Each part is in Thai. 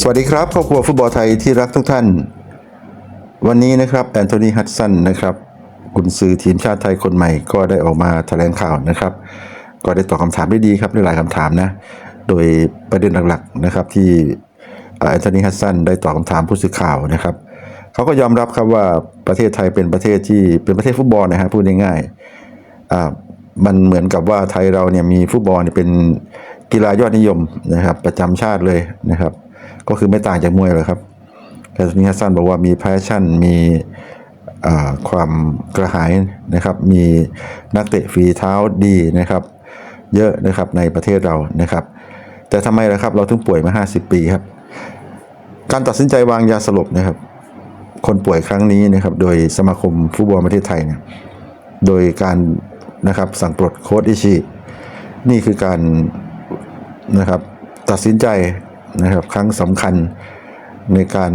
สวัสดีครับครอบครัวฟุตบอลไทยที่รักทุกท่าน วันนี้นะครับแอนโทนีฮัตสันนะครับกุนซือทีมชาติไทยคนใหม่ก็ได้ออกมาแถลงข่าวนะครับ ก็ได้ตอบคำถามได้ดีครับในหลายคำถามนะ โดยประเด็นหลักๆนะครับที่แอนโทนีฮัตสันได้ตอบคำถามผู้สื่อข่าวนะครับเขาก็ยอมรับครับว่าประเทศไทยเป็นประเทศที่เป็นประเทศฟุตบอลนะฮะพูดง่ายๆอ่ามันเหมือนกับว่าไทยเราเนี่ยมีฟุตบอลเนี่ยเป็นกีฬายอดนิยมนะครับ ประจำชาติเลยนะครับ ก็คือไม่ต่างจากมวยเลยครับแอนโทนีฮัสซันบอกว่ามีแพชชั่นมีความกระหายนะครับ มีนักเตะฝีเท้าดีนะครับ เยอะนะครับในประเทศเรานะครับ แต่ทำไมล่ะครับ เราถึงป่วยมา 50 ปีครับ การตัดสินใจวางยาสลบนะครับ คนป่วยครั้งนี้นะครับ โดยสมาคมฟุตบอลประเทศไทยเนี่ยโดยการนะครับสั่งปลดโค้ดอิชินี่คือการนะครับตัดสินใจ นะครับ ครั้งสำคัญในการ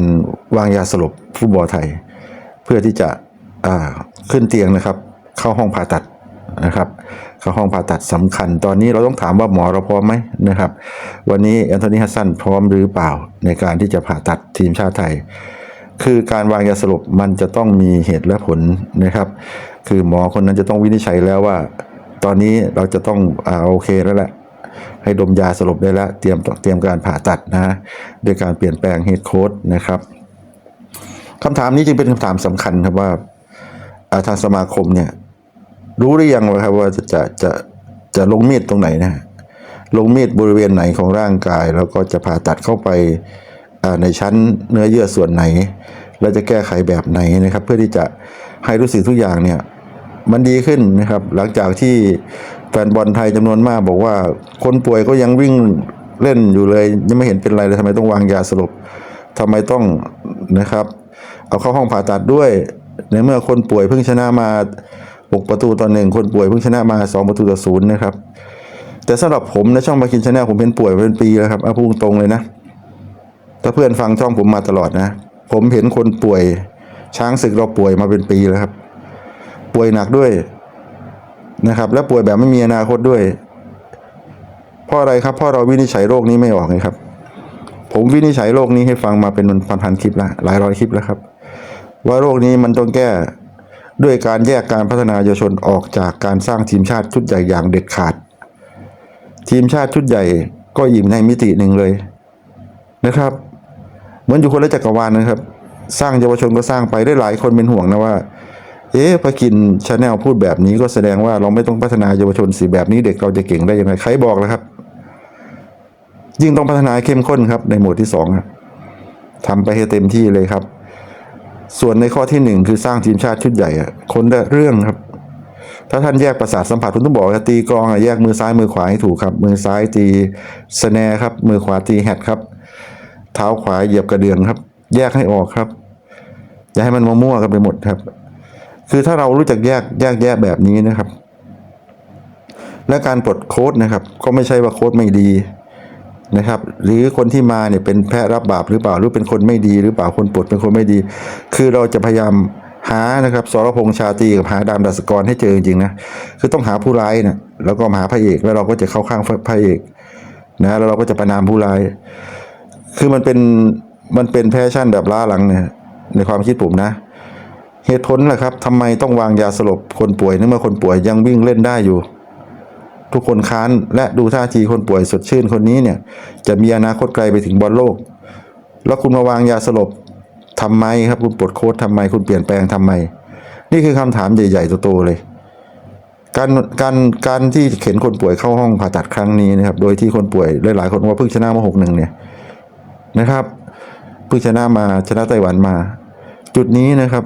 วางยาสลบฟุตบอลไทย เพื่อที่จะขึ้นเตียงนะครับ เข้าห้องผ่าตัดนะครับ เข้าห้องผ่าตัดสำคัญ ตอนนี้เราต้องถามว่าหมอเราพร้อมไหมนะครับ วันนี้แอนโทนีฮัสซันพร้อมหรือเปล่าในการที่จะผ่าตัดทีมชาติไทย คือการวางยาสลบมันจะต้องมีเหตุและผลนะครับ คือหมอคนนั้นจะต้องวินิจฉัยแล้วว่า ตอนนี้เราจะต้องอ่าโอเคแล้วแหละ ให้ดมยาสลบได้แล้วเตรียมเตรียมการผ่าตัดนะ ด้วยการเปลี่ยนแปลงเฮดโค้ดนะครับคำถามนี้จึงเป็นคำถามสำคัญครับว่าอ่าทางสมาคมเนี่ยรู้หรือยังว่าครับว่าจะจะจะจะลงมีดตรงไหนนะลงมีดบริเวณไหนของร่างกาย แล้วก็จะผ่าตัดเข้าไปในชั้นเนื้อเยื่อส่วนไหน แล้วจะแก้ไขแบบไหนนะครับ เพื่อที่จะให้รู้สึกทุกอย่างเนี่ยมันดีขึ้นนะครับ หลังจากที่ แฟนบอลไทยจำนวนมากบอกว่า คนป่วยก็ยังวิ่งเล่นอยู่เลย ยังไม่เห็นเป็นไรเลยทำไมต้องวางยาสลบทำไมต้องนะครับ เอาเข้าห้องผ่าตัดด้วย ในเมื่อคนป่วยเพิ่งชนะมา6ประตูต่อหนึ่งคนป่วยเพิ่งชนะมา2ประตูต่อศูนย์นะครับ แต่สำหรับผมในช่องมาคินชาแนลผมเป็นป่วยมาเป็นปีแล้วครับเอาพูดตรงเลยนะ ถ้าเพื่อนฟังช่องผมมาตลอดนะ ผมเห็นคนป่วยช้างศึกเราป่วยมาเป็นปีแล้วครับ ป่วยหนักด้วย นะครับ และป่วยแบบไม่มีอนาคตด้วย เพราะอะไรครับเพราะเราวินิจฉัยโรคนี้ไม่ออกไงครับ ผมวินิจฉัยโรคนี้ให้ฟังมาเป็นพันๆคลิปแล้วหลายร้อยคลิปแล้วครับ ว่าโรคนี้มันต้องแก้ด้วยการแยกการพัฒนาเยาวชนออกจากการสร้างทีมชาติชุดใหญ่อย่างเด็ดขาด ทีมชาติชุดใหญ่ก็อยู่ในมิติหนึ่งเลยนะครับ เหมือนอยู่คนละจักรวาลนะครับ สร้างเยาวชนก็สร้างไปได้หลายคนเป็นห่วงนะว่า เอ๊ะพระกินชาแนลพูดแบบนี้ก็แสดงว่าเราไม่ต้องพัฒนาเยาวชนสิแบบนี้เด็กเราจะเก่งได้ยังไงใครบอกแล้วครับ ยิ่งต้องพัฒนาเข้มข้นครับ ในหมวดที่สองทำไปให้เต็มที่เลยครับ ส่วนในข้อที่หนึ่งคือสร้างทีมชาติชุดใหญ่คนละเรื่องครับ ถ้าท่านแยกประสาทสัมผัสคุณต้องบอกตีกลองอะแยกมือซ้ายมือขวาให้ถูกครับ มือซ้ายตีสแนร์ครับ มือขวาตีแฮตครับ เท้าขวาเหยียบกระเดื่องครับ แยกให้ออกครับอย่าให้มันมั่วๆกันไปหมดครับ คือถ้าเรารู้จักแยกแยกแยะแบบนี้นะครับ และการปลดโค้ดนะครับ ก็ไม่ใช่ว่าโค้ดไม่ดีนะครับ หรือคนที่มาเนี่ยเป็นแพะรับบาปหรือเปล่าหรือเป็นคนไม่ดีหรือเปล่าคนปลดเป็นคนไม่ดี คือเราจะพยายามหานะครับสรพงษ์ชาตรีกับหาดามดัสกรให้เจอจริงๆนะคือต้องหาผู้ร้ายนะแล้วก็หาพระเอกแล้วเราก็จะเข้าข้างพระเอกนะแล้วเราก็จะประนามผู้ร้าย คือมันเป็นมันเป็นแพชชั่นแบบล้าหลังเนี่ยในความคิดผมนะ เหตุผลแหละครับทำไมต้องวางยาสลบคนป่วยเนื่องเมื่อคนป่วยยังวิ่งเล่นได้อยู่ ทุกคนค้านและดูท่าทีคนป่วยสดชื่นคนนี้เนี่ย จะมีอนาคตไกลไปถึงบอลโลก แล้วคุณมาวางยาสลบทำไมครับคุณปลดโค้ดทำไม คุณเปลี่ยนแปลงทำไม นี่คือคำถามใหญ่ๆโตๆเลย การการการที่เข็นคนป่วยเข้าห้องผ่าตัดครั้งนี้นะครับ โดยที่คนป่วยหลายๆคนว่าเพิ่งชนะมาหกหนึ่งเนี่ยนะครับเพิ่งชนะมาชนะไต้หวันมา จุดนี้นะครับ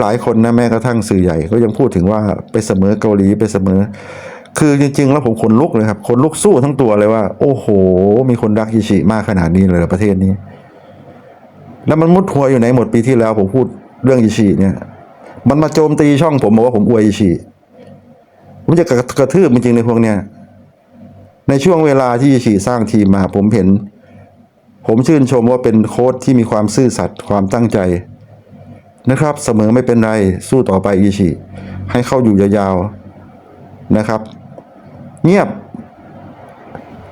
หลายๆคนนะแม้กระทั่งสื่อใหญ่ก็ยังพูดถึงว่าไปเสมอเกาหลีไปเสมอ คือจริง ๆ แล้วผมขนลุกเลยครับขนลุกสู้ทั้งตัวเลยว่า โอ้โห มีคนรักอิชิมากขนาดนี้เลยประเทศนี้ แล้วมันมุดหัวอยู่ไหนหมดปีที่แล้ว ผมพูดเรื่องอิชิเนี่ย มันมาโจมตีช่องผมบอกว่าผมอวยอิชิผมจะกระกระทืบจริงๆในพวกเนี้ยในช่วงเวลาที่อิชิสร้างทีมมา ผมเห็น ผมชื่นชมว่าเป็นโค้ชที่มีความซื่อสัตย์ความตั้งใจ นะครับ เสมอไม่เป็นไรสู้ต่อไปอิชิให้เข้าอยู่ยาวๆนะครับ เงียบ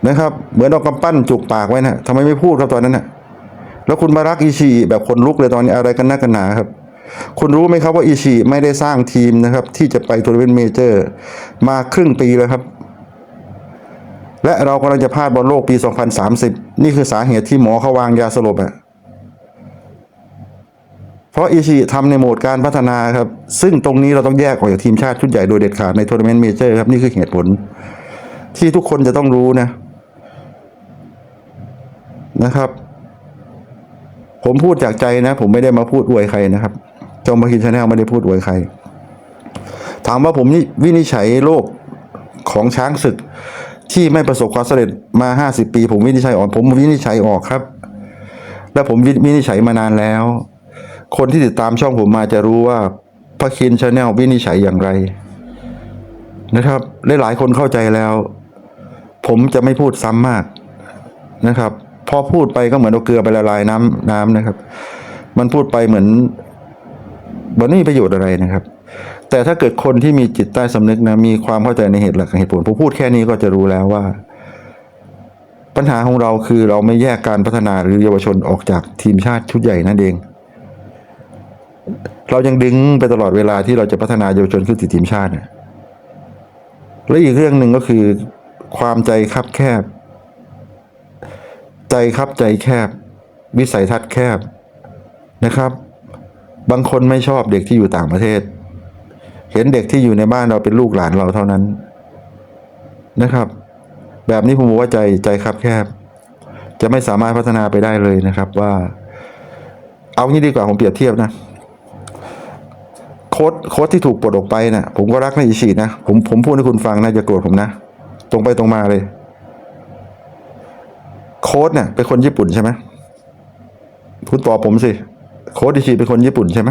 นะครับ เหมือนเอากำปั้นจุกปากไว้นะทำไมไม่พูดครับตอนนั้นนะแล้วคุณมารักอิชิแบบคนลุกเลยตอนนี้อะไรกันนักกันหนาครับ คุณรู้ไหมครับว่าอิชิไม่ได้สร้างทีมนะครับ ที่จะไปทัวร์นาเมนต์เมเจอร์ มาครึ่งปีแล้วครับ และเรากำลังจะพลาดบอลโลกปี 2030 นี่คือสาเหตุที่หมอเขาวางยาสลบอะ เพราะอิชิทำในโหมดการพัฒนาครับ ซึ่งตรงนี้เราต้องแยกออกจากทีมชาติชุดใหญ่โดยเด็ดขาดในทัวร์นาเมนต์เมเจอร์ครับ นี่คือเหตุผล ที่ทุกคนจะต้องรู้นะนะครับ ผมพูดจากใจนะ ผมไม่ได้มาพูดอวยใครนะครับจอมบาคินชาแนลไม่ได้พูดอวยใคร ถามว่าผมนี่วินิจฉัยโลกของช้างศึกที่ไม่ประสบความสำเร็จมาห้าสิบปี ผมวินิจฉัยออกผมวินิจฉัยออกครับ และผมวินิจฉัยมานานแล้ว คนที่ติดตามช่องผมมาจะรู้ว่าพระคินชาแนลวินิจฉัยอย่างไร นะครับหลายๆคนเข้าใจแล้ว ผมจะไม่พูดซ้ำมากนะครับ พอพูดไปก็เหมือนเอาเกลือไปละลายน้ำน้ำนะครับ มันพูดไปเหมือนมันไม่มีประโยชน์อะไรนะครับ แต่ถ้าเกิดคนที่มีจิตใต้สำนึกนะมีความเข้าใจในเหตุหลักเหตุผลผมพูดแค่นี้ก็จะรู้แล้วว่า ปัญหาของเราคือเราไม่แยกการพัฒนาหรือเยาวชนออกจากทีมชาติชุดใหญ่นั่นเอง เรายังดึงไปตลอดเวลาที่เราจะพัฒนาเยาวชนขึ้นสู่ทีมชาตินะและอีกเรื่องหนึ่งก็คือ ความใจคับแคบ ใจคับใจแคบ วิสัยทัศน์แคบนะครับ บางคนไม่ชอบเด็กที่อยู่ต่างประเทศ เห็นเด็กที่อยู่ในบ้านเราเป็นลูกหลานเราเท่านั้นนะครับ แบบนี้ผมบอกว่าใจใจคับแคบ จะไม่สามารถพัฒนาไปได้เลยนะครับว่า เอางี้ดีกว่าผมเปรียบเทียบนะ โค้ดโค้ดที่ถูกปลดออกไปนะ่ะ ผมก็รักในอิชินะผมผมพูดให้คุณฟังนะอย่าโกรธผมนะ ตรงไปตรงมาเลย โค้ดเนี่ยเป็นคนญี่ปุ่นใช่ไหมคุณตอบผมสิ โค้ดอิชิเป็นคนญี่ปุ่นใช่ไหม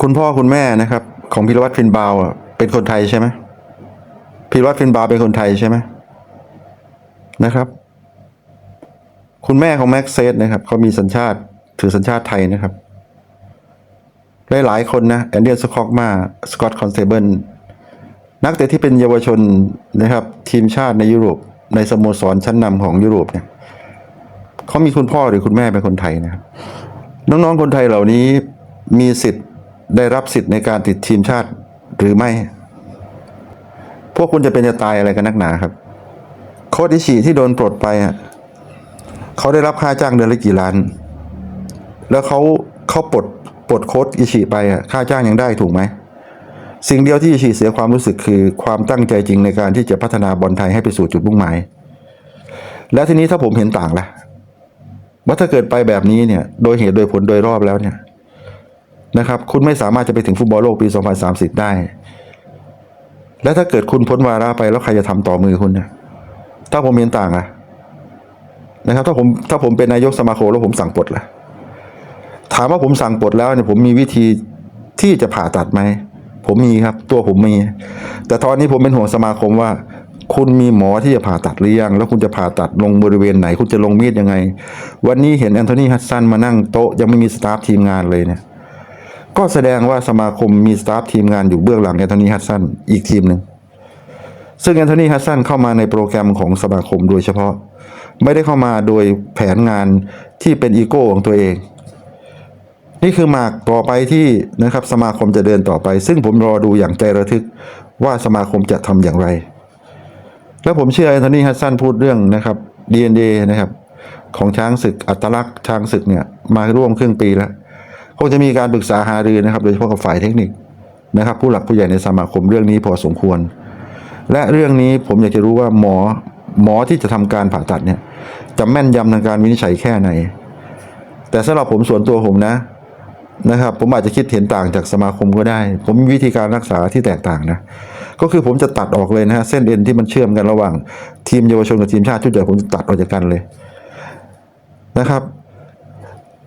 คุณพ่อคุณแม่นะครับ ของพิรวัตรฟินบาวอะเป็นคนไทยใช่ไหมพิรวัตรฟินบาวเป็นคนไทยใช่ไหมนะครับ คุณแม่ของแม็กเซสนะครับเขามีสัญชาติถือสัญชาติไทยนะครับ หลายๆคนนะแอนเดียนสคอกมาสกอตคอนเซเบิลนักเตะที่เป็นเยาวชนนะครับทีมชาติในยุโรป ในสโมสรชั้นนำของยุโรปเนี่ยเขามีคุณพ่อหรือคุณแม่เป็นคนไทยนะครับน้องๆคนไทยเหล่านี้มีสิทธิ์ได้รับสิทธิ์ในการติดทีมชาติหรือไม่ พวกคุณจะเป็นจะตายอะไรกันนักหนาครับ โค้ดอิชิที่โดนปลดไปอะเขาได้รับค่าจ้างเดือนละกี่ล้าน แล้วเขาเขาปลด ปลดโค้ดอิชิไปอะค่าจ้างยังได้ถูกไหม สิ่งเดียวที่อิชิเสียความรู้สึกคือความตั้งใจจริงในการที่จะพัฒนาบอลไทยให้ไปสู่จุดมุ่งหมาย แล้วทีนี้ถ้าผมเห็นต่างล่ะว่าถ้าเกิดไปแบบนี้เนี่ย โดยเหตุโดยผลโดยรอบแล้วเนี่ยนะครับ คุณไม่สามารถจะไปถึงฟุตบอลโลกปี 2030 ได้ แล้วถ้าเกิดคุณพ้นวาระไปแล้วใครจะทำต่อมือคุณเนี่ยถ้าผมเห็นต่างอะนะครับ ถ้าผมถ้าผมเป็นนายกสมาคมแล้วผมสั่งปลดล่ะ ถามว่าผมสั่งปลดแล้วเนี่ยผมมีวิธีที่จะผ่าตัดไหม ผมมีครับ ตัวผมมี แต่ตอนนี้ผมเป็นห่วงสมาคมว่า คุณมีหมอที่จะผ่าตัดหรือยัง แล้วคุณจะผ่าตัดลงบริเวณไหน คุณจะลงมีดยังไง วันนี้เห็นแอนโทนีฮัตสันมานั่งโต๊ะยังไม่มีสตาฟทีมงานเลยเนี่ย ก็แสดงว่าสมาคมมีสตาฟทีมงานอยู่เบื้องหลังแอนโทนีฮัตสันอีกทีมหนึ่งซึ่งแอนโทนีฮัตสันเข้ามาในโปรแกรมของสมาคมโดยเฉพาะ ไม่ได้เข้ามาโดยแผนงานที่เป็นอีโก้ของตัวเอง นี่คือหมากต่อไปที่นะครับสมาคมจะเดินต่อไป ซึ่งผมรอดูอย่างใจระทึกว่าสมาคมจะทำอย่างไร แล้วผมเชื่อแอนโทนีฮัตสันพูดเรื่องนะครับ DNA นะครับ ของช้างศึกอัตลักษณ์ช้างศึกเนี่ยมาร่วมครึ่งปีแล้วคงจะมีการปรึกษาหารือนะครับ โดยเฉพาะกับฝ่ายเทคนิคนะครับ ผู้หลักผู้ใหญ่ในสมาคมเรื่องนี้พอสมควร และเรื่องนี้ผมอยากจะรู้ว่าหมอหมอที่จะทำการผ่าตัดเนี่ยจะแม่นยำทางการวินิจฉัยแค่ไหน แต่สำหรับผมส่วนตัวผมนะ นะครับ ผมอาจจะคิดเห็นต่างจากสมาคมก็ได้ ผมมีวิธีการรักษาที่แตกต่างนะ ก็คือผมจะตัดออกเลยนะฮะเส้นเอ็นที่มันเชื่อมกันระหว่าง ทีมเยาวชนกับทีมชาติชุดใหญ่ผมจะตัดออกจากกันเลยนะครับ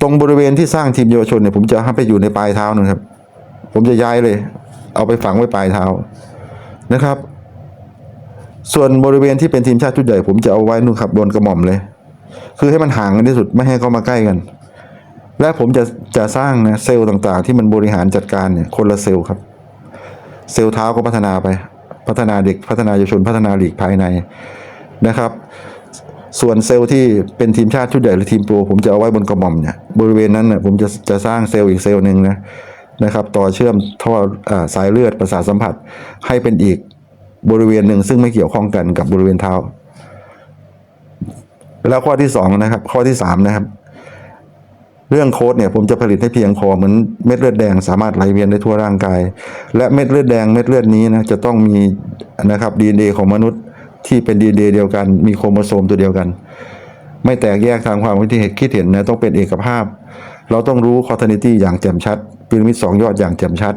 ตรงบริเวณที่สร้างทีมเยาวชนเนี่ยผมจะให้ไปอยู่ในปลายเท้านะครับ ผมจะย้ายเลย เอาไปฝังไว้ปลายเท้านะครับ ส่วนบริเวณที่เป็นทีมชาติชุดใหญ่ ผมจะเอาไว้นู่นครับบนกระหม่อมเลย คือให้มันห่างกันที่สุดไม่ให้เข้ามาใกล้กัน และผมจะจะสร้างนะเซลล์ต่างๆ ที่มันบริหารจัดการเนี่ยคนละเซลล์ครับ เซลล์เท้าก็พัฒนาไป พัฒนาเด็กพัฒนาเยาวชนพัฒนาหลีกภายในนะครับ ส่วนเซลล์ที่เป็นทีมชาติชุดใหญ่หรือทีมโปรผมจะเอาไว้บนกระหม่อมเนี่ยบริเวณนั้นน่ะผมจะจะสร้างเซลล์อีกเซลล์หนึ่งนะนะครับ ต่อเชื่อมท่ออสายเลือดประสาทสัมผัสให้เป็นอีกบริเวณหนึ่งซึ่งไม่เกี่ยวข้องกันกับบริเวณเท้า แล้วข้อที่สองนะครับ ข้อที่สามนะครับ เรื่องโค้ดเนี่ยผมจะผลิตให้เพียงพอเหมือนเม็ดเลือดแดงสามารถไหลเวียนได้ทั่วร่างกาย และเม็ดเลือดแดงเม็ดเลือดนี้นะจะต้องมีนะครับ DNA ของมนุษย์ที่เป็น DNA เดียวกัน มีโครโมโซมตัวเดียวกัน ไม่แตกแยกทางความคิดเห็นนะต้องเป็นเอกภาพ เราต้องรู้คอ r นิตี้อย่างแจ่มชัดพีระมิดสองยอดอย่างแจ่มชัด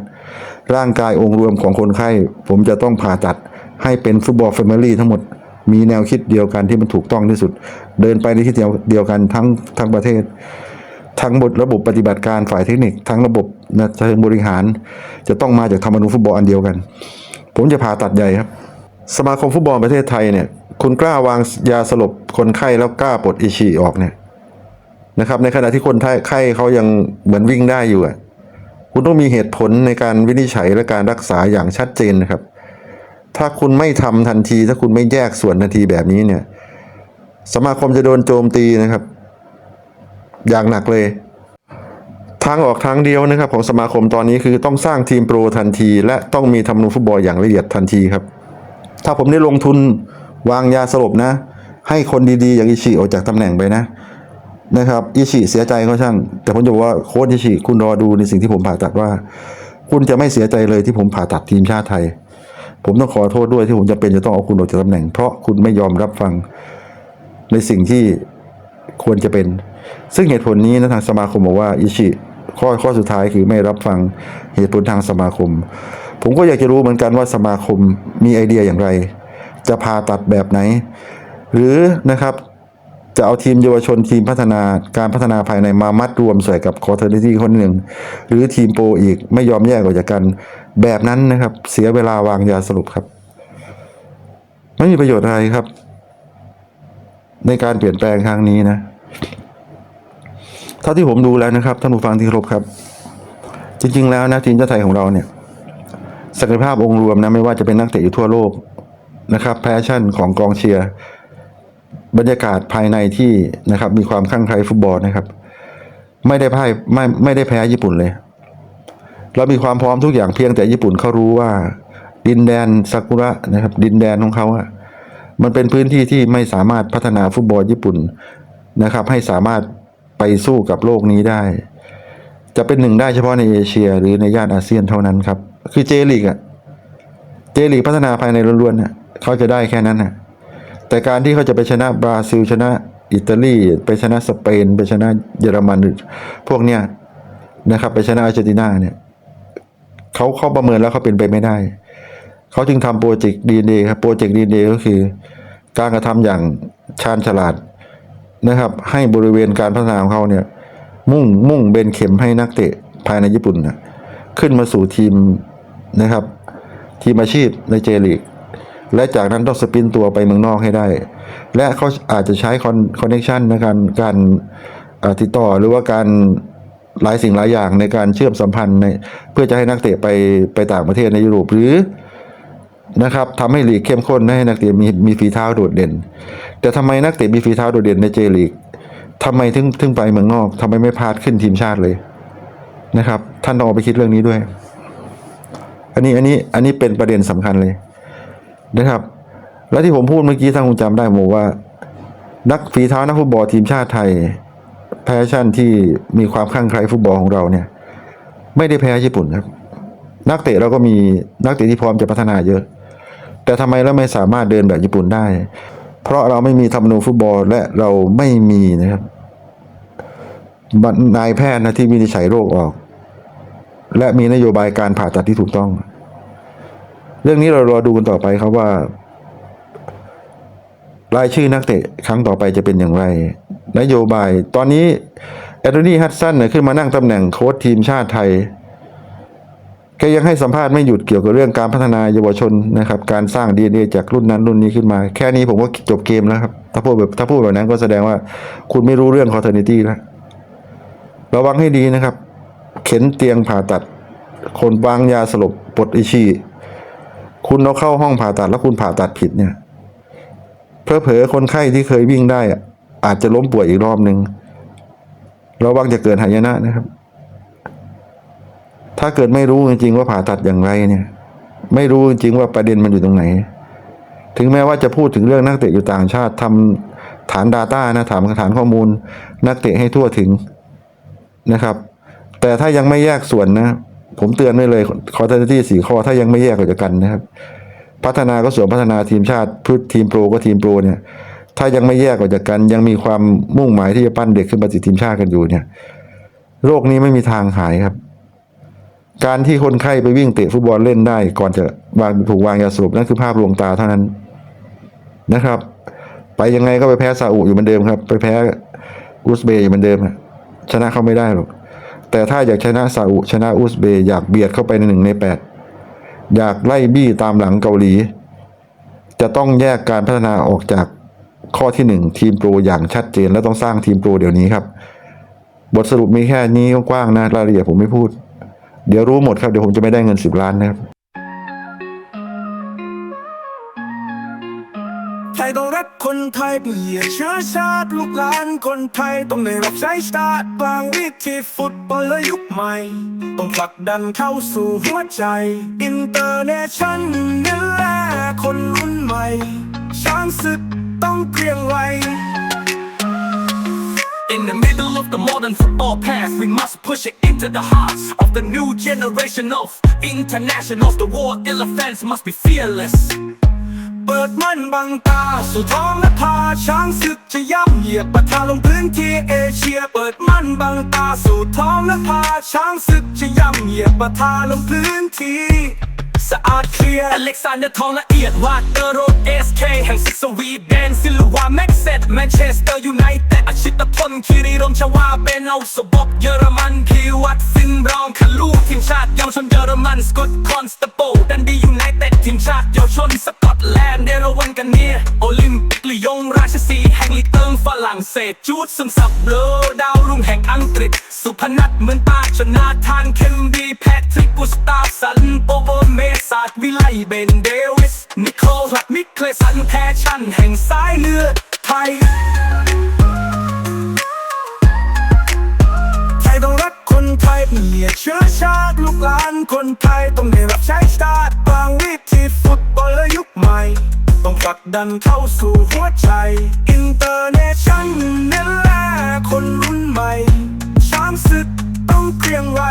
ร่างกายองค์รวมของคนไข้ ผมจะต้องผ่าตัดให้เป็นฟุตบอลแฟมิลี่ทั้งหมดมีแนวคิดเดียวกันที่มันถูกต้องที่สุด เดินไปในที่เดียวกันทั้งทั้งประเทศ ทั้งบทระบบปฏิบัติการฝ่ายเทคนิค ทั้งระบบนะเชิงบริหาร จะต้องมาจากธรรมนูญฟุตบอลอันเดียวกัน ผมจะผ่าตัดใหญ่ครับ สมาคมฟุตบอลประเทศไทยเนี่ยคุณกล้าวางยาสลบคนไข้แล้วกล้าปลดอิชิออกเนี่ยนะครับ ในขณะที่คนไข้เขายังเหมือนวิ่งได้อยู่อะคุณต้องมีเหตุผลในการวินิจฉัยและการรักษาอย่างชัดเจนนะครับ ถ้าคุณไม่ทำทันที ถ้าคุณไม่แยกส่วนทันทีแบบนี้เนี่ย สมาคมจะโดนโจมตีนะครับ อย่างหนักเลย ทางออกทางเดียวนะครับของสมาคมตอนนี้คือต้องสร้างทีมโปรทันที และต้องมีธรรมนูฟุตบอลอย่างละเอียดทันทีครับ ถ้าผมได้ลงทุนวางยาสลบนะ ให้คนดีๆ อย่างอิชิออกจากตำแหน่งไปนะนะครับอิชิเสียใจก็ช่าง แต่ผมจะบอกว่าโค้ชอิชิคุณรอดูในสิ่งที่ผมผ่าตัดว่า คุณจะไม่เสียใจเลยที่ผมผ่าตัดทีมชาติไทย ผมต้องขอโทษด้วยที่ผมจะเป็นจะต้องเอาคุณออกจากตำแหน่ง เพราะคุณไม่ยอมรับฟังในสิ่งที่ควรจะเป็น ซึ่งเหตุผลนี้นะทางสมาคมบอกว่าอิชิข้อข้อสุดท้ายคือไม่รับฟังเหตุผลทางสมาคม ผมก็อยากจะรู้เหมือนกันว่าสมาคมมีไอเดียอย่างไร จะผ่าตัดแบบไหน หรือนะครับจะเอาทีมเยาวชนทีมพัฒนาการพัฒนาภายในมามัดรวมใส่กับคอร์เทอร์ิตี้คนหนึ่ง หรือทีมโปรอีกไม่ยอมแยกออกจากกัน แบบนั้นนะครับ เสียเวลาวางยาสรุปครับ ไม่มีประโยชน์อะไรครับ ในการเปลี่ยนแปลงครั้งนี้นะ เท่าที่ผมดูแล้วนะครับท่านผู้ฟังที่เคารพครับ จริง ๆ แล้วนะทีมชาติไทยของเราเนี่ยศักยภาพองค์รวมนะไม่ว่าจะเป็นนักเตะอยู่ทั่วโลกนะครับแพชชั่นของกองเชียร์บรรยากาศภายในที่นะครับมีความคลั่งไคล้ฟุตบอลนะครับ ไม่ได้พ่ายไม่ไม่ได้แพ้ญี่ปุ่นเลย เรามีความพร้อมทุกอย่างเพียงแต่ญี่ปุ่นเขารู้ว่า ดินแดนซากุระนะครับ ดินแดนของเขาอะมันเป็นพื้นที่ที่ไม่สามารถพัฒนาฟุตบอลญี่ปุ่นนะครับ ให้สามารถ ไปสู้กับโลกนี้ได้ จะเป็นหนึ่งได้เฉพาะในเอเชีย หรือในย่านอาเซียนเท่านั้นครับ คือเจลีกอะเจลีกพัฒนาภายในล้วนๆเนี่ยเขาจะได้แค่นั้นนะแต่การที่เขาจะไปชนะบราซิลชนะอิตาลีไปชนะสเปน ไปชนะเยอรมันพวกเนี้ยนะครับไปชนะอาร์เจนตินาเนี่ยเขาเขาประเมินแล้วเขาเป็นไปไม่ได้ เขาจึงทำโปรเจกต์ดีเครับโปรเจกต์ดีเก็คือ การกระทำอย่างชาญฉลาด นะครับ ให้บริเวณการพัฒนาของเขาเนี่ย มุ่งมุ่งเบนเข็มให้นักเตะภายในญี่ปุ่นนะขึ้นมาสู่ทีมนะครับ ทีมอาชีพในเจลีกและจากนั้นต้องสปินตัวไปเมืองนอกให้ได้ และเขาอาจจะใช้คอนคอนเนคชันในการการติดต่อหรือว่าการหลายสิ่งหลายอย่างในการเชื่อมสัมพันธ์ในเพื่อจะให้นักเตะไปไปต่างประเทศในยุโรปหรือ นะครับทำให้ลีกเข้มข้นให้นักเตะมีมีฝีเท้าโดดเด่น แต่ทำไมนักเตะมีฝีเท้าโดดเด่นในเจลีกทำไมถึงถึงไปเมืองนอกทำไมไม่พาดขึ้นทีมชาติเลยนะครับ ท่านต้องเอาไปคิดเรื่องนี้ด้วย อันนี้อันนี้อันนี้เป็นประเด็นสำคัญเลยนะครับ และที่ผมพูดเมื่อกี้ถ้าคุณจำได้ผมว่า นักฝีเท้านักฟุตบอลทีมชาติไทยแพชชั่นที่มีความคลั่งไคล้ฟุตบอลของเราเนี่ย ไม่ได้แพ้ญี่ปุ่นครับ นักเตะเราก็มีนักเตะที่พร้อมจะพัฒนาเยอะ แต่ทำไมเราไม่สามารถเดินแบบญี่ปุ่นได้ เพราะเราไม่มีธรรมนูญฟุตบอลและเราไม่มีนะครับนายแพทย์นะที่วินิจฉัยโรคออก และมีนโยบายการผ่าตัดที่ถูกต้อง เรื่องนี้เรารอดูกันต่อไปครับว่ารายชื่อนักเตะครั้งต่อไปจะเป็นอย่างไร นโยบายตอนนี้แอนโทนีฮัตสันเนี่ยขึ้นมานั่งตำแหน่งโค้ชทีมชาติไทย แกยังให้สัมภาษณ์ไม่หยุดเกี่ยวกับเรื่องการพัฒนาเยาวชนนะครับ การสร้างดีเจากรุ่นนั้นรุ่นนี้ขึ้นมา แค่นี้ผมก็จบเกมแล้วครับ ถ้าพูดแบบถ้าพูดแบบนั้นก็แสดงว่าคุณไม่รู้เรื่องคอร์เทนิตี้แล้ว ระวังให้ดีนะครับ เข็นเตียงผ่าตัด คนวางยาสลบปลดอิชี คุณเอาเข้าห้องผ่าตัดแล้วคุณผ่าตัดผิดเนี่ยเพอเผลอๆคนไข้ที่เคยวิ่งได้อะอาจจะล้มป่วยอีกรอบหนึ่งระวังจะเกิดหายนะนะครับ ถ้าเกิดไม่รู้จริงๆว่าผ่าตัดอย่างไรเนี่ย ไม่รู้จริงๆว่าประเด็นมันอยู่ตรงไหน ถึงแม้ว่าจะพูดถึงเรื่องนักเตะอยู่ต่างชาติทำฐาน Data นะถามฐานข้อมูล นักเตะให้ทั่วถึงนะครับ แต่ถ้ายังไม่แยกส่วนนะ ผมเตือนไว้เลยคอร์เทนที่สี่ข้อถ้ายังไม่แยกออกจากกันนะครับ พัฒนาก็ส่วนพัฒนาทีมชาติพืชทีมโปรก็ทีมโปรเนี่ย ถ้ายังไม่แยกออกจากกัน ยังมีความมุ่งหมายที่จะปั้นเด็กขึ้นมาติดทีมชาติกันอยู่เนี่ย โรคนี้ไม่มีทางหายครับ การที่คนไข้ไปวิ่งเตะฟุตบอลเล่นได้ ก่อนจะวางถูกวางยาสูบนั่นคือภาพลวงตาเท่านั้นนะครับ ไปยังไงก็ไปแพ้ซาอุอยู่เหมือนเดิมครับ ไปแพ้อุซเบย์อยู่เหมือนเดิมชนะเขาไม่ได้หรอกแต่ถ้าอยากชนะซาอุชนะอุซเบย์อยากเบียดเข้าไปในหนึ่งในแปดอยากไล่บี้ตามหลังเกาหลี จะต้องแยกการพัฒนาออกจากข้อที่หนึ่งทีมโปรอย่างชัดเจนและต้องสร้างทีมโปรเดี๋ยวนี้ครับ บทสรุปมีแค่นี้กว้างๆนะรายละเอียดผมไม่พูด เดี๋ยวรู้หมดครับ เดี๋ยวผมจะไม่ได้เงินสิบล้านนะครับไทยต้องรักคนไทยเปลี่ยนเชื้อชาติลูกหลานคนไทยต้องได้รับใช้ชาติบางวิธีฟุตบอลและยุคใหม่ ต้องผลักดันเข้าสู่หัวใจอินเตอร์เนชั่นนี่แหละคนรุ่นใหม่ ช้างศึกต้องเกรียงไว้ In the middle of the modern football past, we must push it into the hearts of the new generation of internationals. The war elephants must be fearless. เปิดมั่นบังตาสู่ท้องและพาช้างศึกจะย่ำเหยียบประทาลงพื้นที่เอเชีย เปิดมั่นบังตาสู่ท้องและพาช้างศึกจะย่ำเหยียบประทาลงพื้นที่ สะอาดเคลียร์อเล็กซานเดอร์ทองละเอียดวาดเตอร์โรดเอสเคแห่งซิกสวีเดนซิลวาแม็กเซตแมนเชสเตอร์ยูไนเต็ดอาชิตพลคิริรมชวาเป็นเอาสบอกเยอรมันพีวัตซินบรองคาลูทีมชาติเยาวชนเยอรมันสกอตคอนสเตโปดันดียูไนเต็ดทีมชาติเยาวชนสกอตแลนด์เดรวันกันเนียโอลิมปิกลียงราชสีแห่งลีกเติงฝรั่งเศสจูดซึมซับเบลอดาวรุ่งแห่งอังกฤษ สุพนัทเหมือนตาชนาทานเคมบีแพทริกกุสตาฟสันโปโบเมสศาดวิไลเบนเดวิส นิโคลัดมิเคลสันแพชชั่นแห่งสายเลือดไทยไทยต้องรักคนไทยเปลี่ยเชื้อชาติลูกหลานคนไทยต้องได้รับใช้ชาติบางวิธีฟุตบอลและยุคใหม่ ต้องผลักดันเข้าสู่หัวใจอินเตอร์เนชั่นนี่แลคนรุ่นใหม่ ช้างศึกต้องเกรียงไว้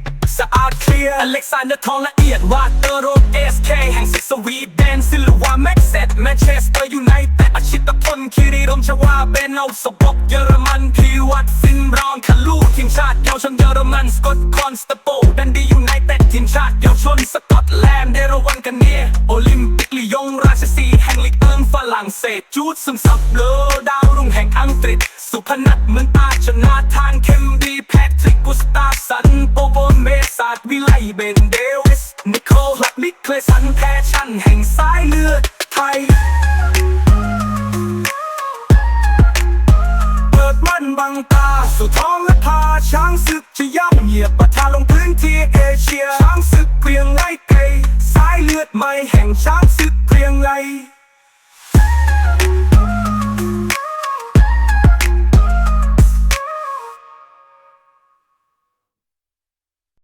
สะอาดเคลียร์อเล็กซานเดอร์ทองละเอียดวาดเตอร์โรดเอสเคแห่งซิกสวีเดนซิลวาแม็กเซตแมนเชสเตอร์ยูไนเต็ดอาชิตพลคิริรมชวาเบนเอาสบกเยอรมันพีวัตซินรองคาลูทีมชาติเยาวชนเยอรมันสกอตคอนสเตโปดันดียูไนเต็ดทีมชาติเยาวชนสกอตแลนด์เดรวันกันเนียโอลิมปิกลียงราชสีแห่งลีกเอิงฝรั่งเศสจูดซึมซับเลอดาวรุ่งแห่งอังกฤษ สุพนัทเหมือนตาชนาทานเคมบีแพทริกกุสตาสัน ยสันแพชชั่นแห่งสายเลือดไทย เปิดมั่นบังตา สู่ท้องและพาช้างศึกจะย่ำเหยียบประทาลง